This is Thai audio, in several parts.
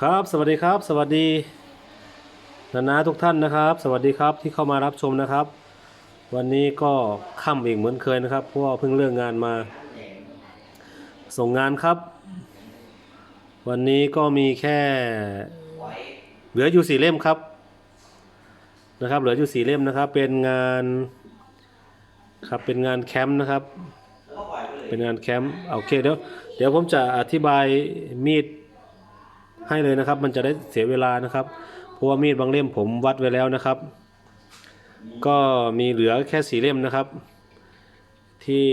ครับสวัสดีครับ สวัสดีนานาทุกท่านนะครับ สวัสดีครับที่เข้ามารับชมนะครับ วันนี้ก็ค่ำอีกเหมือนเคยนะครับเพราะว่าเพิ่งเลิกงานมา ส่งงานครับ วันนี้ก็มีแค่ เหลืออยู่สี่เล่มครับนะครับ เหลืออยู่สี่เล่มนะครับ เป็นงานครับเป็นงานแคมป์นะครับ เป็นงานแคมป์โอเคเดี๋ยวเดี๋ยวผมจะอธิบายมีด ให้เลยนะครับ มันจะได้เสียเวลานะครับ เพราะว่ามีดบางเล่มผมวัดไว้แล้วนะครับ ก็มีเหลือแค่สีเล่มนะครับ ที่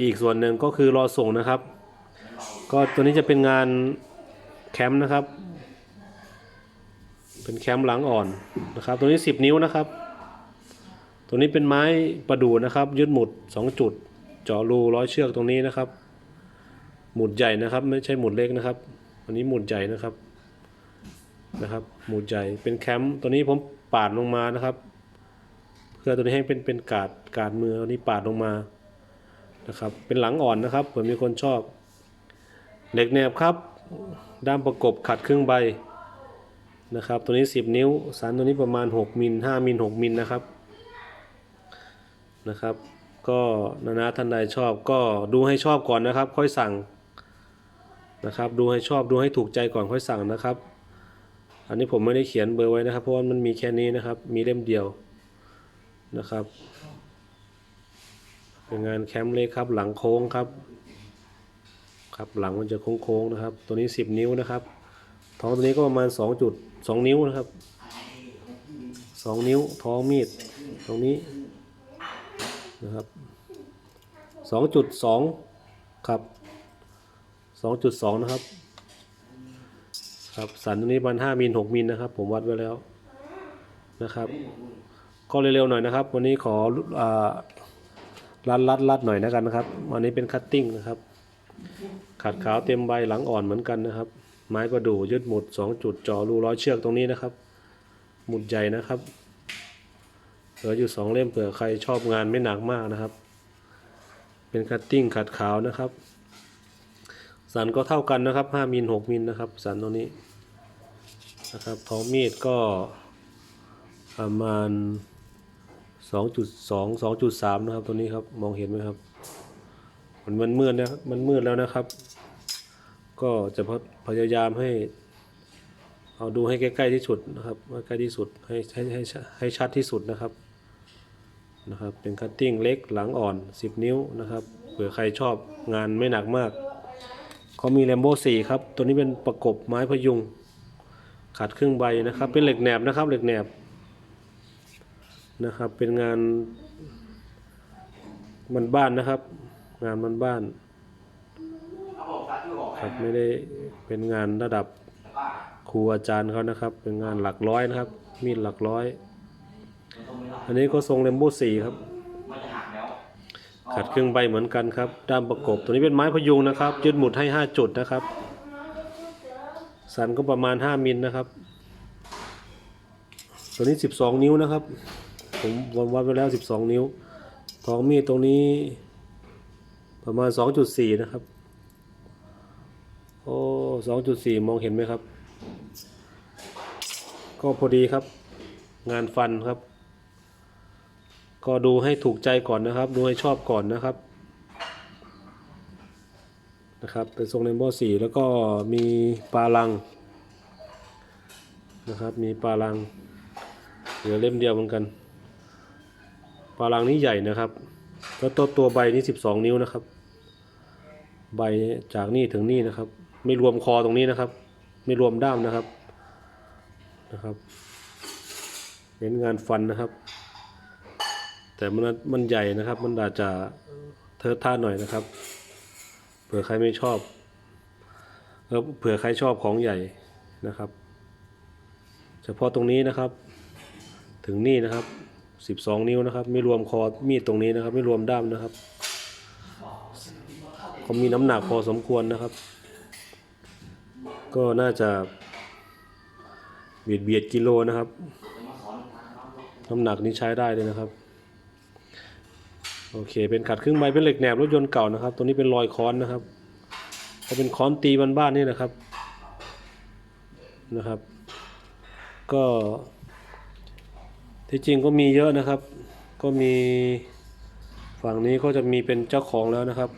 อีกส่วนหนึ่งก็คือรอส่งนะครับ ก็ตัวนี้จะเป็นงานแคมป์นะครับ เป็นแคมป์หลังอ่อนนะครับ ตัวนี้ 10 นิ้วนะครับ ตัวนี้เป็นไม้ประดู่นะครับ ยึดหมุด 2 จุดเจาะรูร้อยเชือกตรงนี้นะครับ หมุดใหญ่นะครับ ไม่ใช่หมุดเล็กนะครับ อันนี้หมุดใหญ่นะครับนะครับ หมุดใหญ่เป็นแคมป์ตัวนี้ผมปาดลงมานะครับ เพื่อตัวนี้ให้เป็นเป็นกาดกาดมือตัวนี้ปาดลงมานะครับ เป็นหลังอ่อนนะครับเผื่อมีคนชอบ เหล็กแนบครับ ด้ามประกบขัดครึ่งใบนะครับ ตัวนี้ 10 นิ้วสันตัวนี้ประมาณ 6มิล5มิล6มิลนะครับนะครับ ก็นานาท่านใดชอบก็ดูให้ชอบก่อนนะครับ ค่อยสั่ง นะครับดูให้ชอบดูให้ถูกใจก่อนค่อยสั่งนะครับ อันนี้ผมไม่ได้เขียนเบอร์ไว้นะครับ เพราะว่ามันมีแค่นี้นะครับ มีเล่มเดียวนะครับเป็นงานแคมป์เล็กครับหลังโค้งครับครับหลังมันจะโค้งๆนะครับ ตัวนี้ 10 นิ้วนะครับ ท้องตัวนี้ก็ประมาณ2จุด2นิ้วนะครับ 2 นิ้วท้องมีดตรงนี้นะครับ 2.2 ครับ 2.2 นะครับ ครับสันตรงนี้ประมาณ5มิล6มิลนะครับ ผมวัดไว้แล้วนะครับ ก็เร็วๆหน่อยนะครับ วันนี้ขอรัดรัดรัดหน่อยนะกันนะครับวันนี้เป็นคัตติ้งนะครับขัดขาวเต็มใบหลังอ่อนเหมือนกันนะครับ ไม้ประดู่ยึดหมุด 2 จุดจ่อรูร้อยเชือกตรงนี้นะครับ หมุดใหญ่นะครับเหลืออยู่ 2 เล่มเผื่อใครชอบงานไม่หนักมากนะครับ เป็นคัตติ้งขัดขาวนะครับ สันก็เท่ากันนะครับ5มิล6มิลนะครับ สันตรงนี้นะครับท้องมีดก็ประมาณ 2.2 2.3 นะครับ ตัวนี้ครับมองเห็นไหมครับมันมันมืดนะมันมืดแล้วนะครับ ก็จะพยายามให้เอาดูให้ใกล้ๆที่สุดนะครับให้ใกล้ที่สุดให้ให้ให้ให้ชัดที่สุดนะครับนะครับ เป็นคัตติ้งเล็กหลังอ่อน 10 นิ้วนะครับเผื่อใครชอบงานไม่หนักมาก เขามีแลมโบ้สี่ครับ ตัวนี้เป็นประกบไม้พยุง ขาดครึ่งใบนะครับ เป็นเหล็กแหนบนะครับเหล็กแหนบนะครับ เป็นงานมันบ้านนะครับ งานมันบ้านครับไม่ได้เป็นงานระดับครูอาจารย์เขานะครับ เป็นงานหลักร้อยนะครับ มีดหลักร้อย อันนี้ก็ทรงแลมโบ้สี่ครับ ขัดครึ่งใบเหมือนกันครับด้ามประกบ ตัวนี้เป็นไม้พยุงนะครับยึดหมุดให้ 5 จุดนะครับ สันก็ประมาณ 5มิลนะครับ ตัวนี้ 12 นิ้วนะครับ ผมวัดไว้แล้ว 12 นิ้วท้องมีดตรงนี้ประมาณ 2.4 นะครับ โอ้2.4 มองเห็นไหมครับ ก็พอดีครับ งานฟันครับ ก็ดูให้ถูกใจก่อนนะครับ ดูให้ชอบก่อนนะครับ นะครับ เป็นทรงเรนโบว์สีแล้วก็มีปลาลังนะครับ มีปลาลังเหลือเล่มเดียวเหมือนกัน ปลาลังนี้ใหญ่นะครับ แล้วตัวตัวใบนี้ 12 นิ้วนะครับ ใบจากนี่ถึงนี่นะครับ ไม่รวมคอตรงนี้นะครับ ไม่รวมด้ามนะครับนะครับ เน้นงานฟันนะครับ แต่มันมันใหญ่นะครับ มันอาจจะเทิดท่าหน่อยนะครับ เผื่อใครไม่ชอบแล้วเผื่อใครชอบของใหญ่นะครับ เฉพาะตรงนี้นะครับ ถึงนี่นะครับ12นิ้วนะครับ ไม่รวมคอมีดตรงนี้นะครับ ไม่รวมด้ามนะครับเขามีน้ำหนักพอสมควรนะครับ ก็น่าจะเบียดเบียดกิโลนะครับ น้ำหนักนี้ใช้ได้เลยนะครับ โอเค เป็นขัดครึ่งใบเป็นเหล็กแหนบรถยนต์เก่านะครับ ตัวนี้เป็นรอยค้อนนะครับก็เป็นค้อนตีบ้านๆนี่นะครับนะครับ ก็ที่จริงก็มีเยอะนะครับ ก็มีฝั่งนี้ก็จะมีเป็นเจ้าของแล้วนะครับ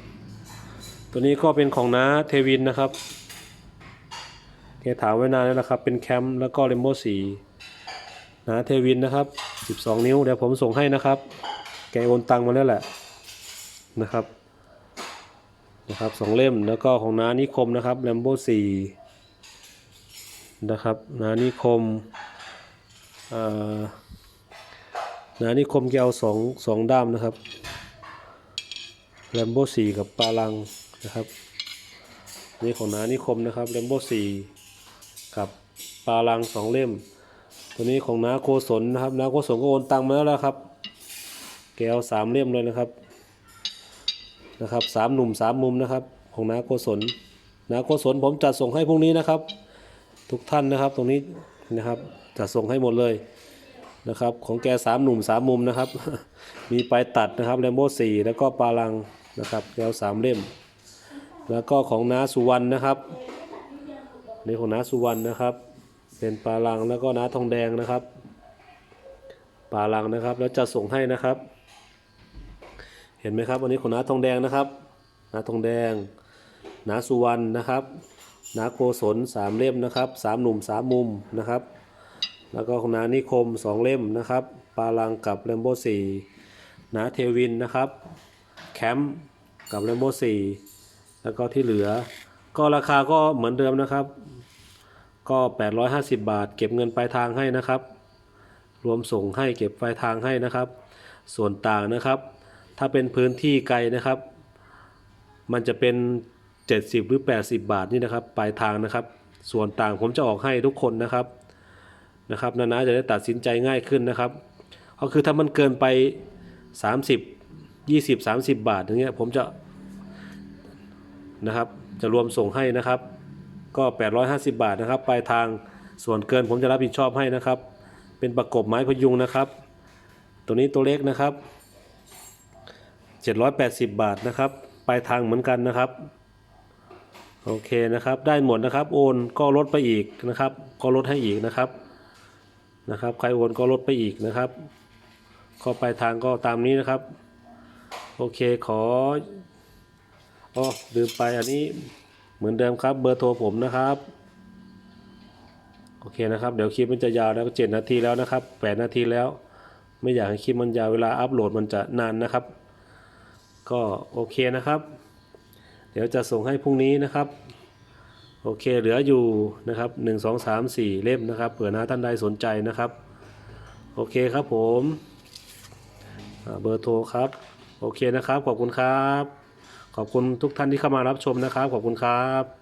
ตัวนี้ก็เป็นของน้าเทวินนะครับแกถามไว้นานแล้วนะครับ เป็นแคมป์แล้วก็เรมโบสีน้าเทวินนะครับ 12 นิ้วเดี๋ยวผมส่งให้นะครับ แกโอนตังมาแล้วแหละนะครับนะครับสองเล่มแล้วก็ของน้านิคมนะครับแรมโบ้สี่นะครับน้านิคมน้านิคมแกเอาสองสองด้ามนะครับแรมโบ้สี่กับปาลังนะครับนี่ของน้านิคมนะครับแรมโบ้สี่กับปาลังสองเล่ม ตัวนี้ของน้าโกศลนะครับน้าโกศลก็โอนตังมาแล้วนะครับ แกเอาสามเล่มเลยนะครับนะครับสามหนุ่มสามมุมนะครับ ของน้าโกศลน้าโกศลผมจัดส่งให้พรุ่งนี้นะครับ ทุกท่านนะครับตรงนี้นะครับจัดส่งให้หมดเลยนะครับ ของแกสามหนุ่มสามมุมนะครับ มีปลายตัดนะครับแรมโบ้สี่แล้วก็ปาลังนะครับแกเอสามเล่ม แล้วก็ของน้าสุวรรณนะครับนี่ของน้าสุวรรณนะครับ เป็นปลาลังแล้วก็น้าทองแดงนะครับปลาลังนะครับ แล้วจะส่งให้นะครับ เห็นไหมครับ วันนี้ของน้าทองแดงนะครับน้าทองแดงน้าสุวรรณนะครับน้าโกศลสามเล่มนะครับสามหนุ่มสามมุมนะครับ แล้วก็ของน้านิคมสองเล่มนะครับปลาลังกับแรมโบ้สี่น้าเทวินนะครับแคมป์กับแรมโบ้สี่แล้วก็ที่เหลือ ก็ราคาก็เหมือนเดิมนะครับ ก็ 850 บาท เก็บเงินปลายทางให้นะครับ รวมส่งให้เก็บปลายทางให้นะครับ ส่วนต่างนะครับ ถ้าเป็นพื้นที่ไกลนะครับ มันจะเป็น 70 หรือ 80 บาทนี่นะครับ ปลายทางนะครับ ส่วนต่างผมจะออกให้ทุกคนนะครับนะครับนานาจะได้ตัดสินใจง่ายขึ้นนะครับ ก็คือถ้ามันเกินไป 30 20 30 บาทอย่างเงี้ยผมจะนะครับจะรวมส่งให้นะครับ ก็ 850 บาทนะครับ ปลายทางส่วนเกินผมจะรับผิดชอบให้นะครับ เป็นประกบไม้พยุงนะครับ ตัวนี้ตัวเล็กนะครับ 780 บาทนะครับปลายทางเหมือนกันนะครับ โอเคนะครับ ได้หมดนะครับ โอนก็ลดไปอีกนะครับ ก็ลดให้อีกนะครับ นะครับ ใครโอนก็ลดไปอีกนะครับก็ปลายทางก็ตามนี้นะครับ โอเคขออ๋อลืมไปอันนี้เหมือนเดิมครับ เบอร์โทรผมนะครับ โอเคนะครับ เดี๋ยวคลิปมันจะยาวแล้วเจ็ดนาทีแล้วนะครับแปดนาทีแล้ว ไม่อยากให้คลิปมันยาวเวลาอัปโหลดมันจะนานนะครับ ก็โอเคนะครับ เดี๋ยวจะส่งให้พรุ่งนี้นะครับ โอเคเหลืออยู่นะครับหนึ่งสองสามสี่เล่มนะครับ เผื่อนะท่านใดสนใจนะครับ โอเคครับผมเบอร์โทรครับ โอเคนะครับ ขอบคุณครับ ขอบคุณทุกท่านที่เข้ามารับชมนะครับ ขอบคุณครับ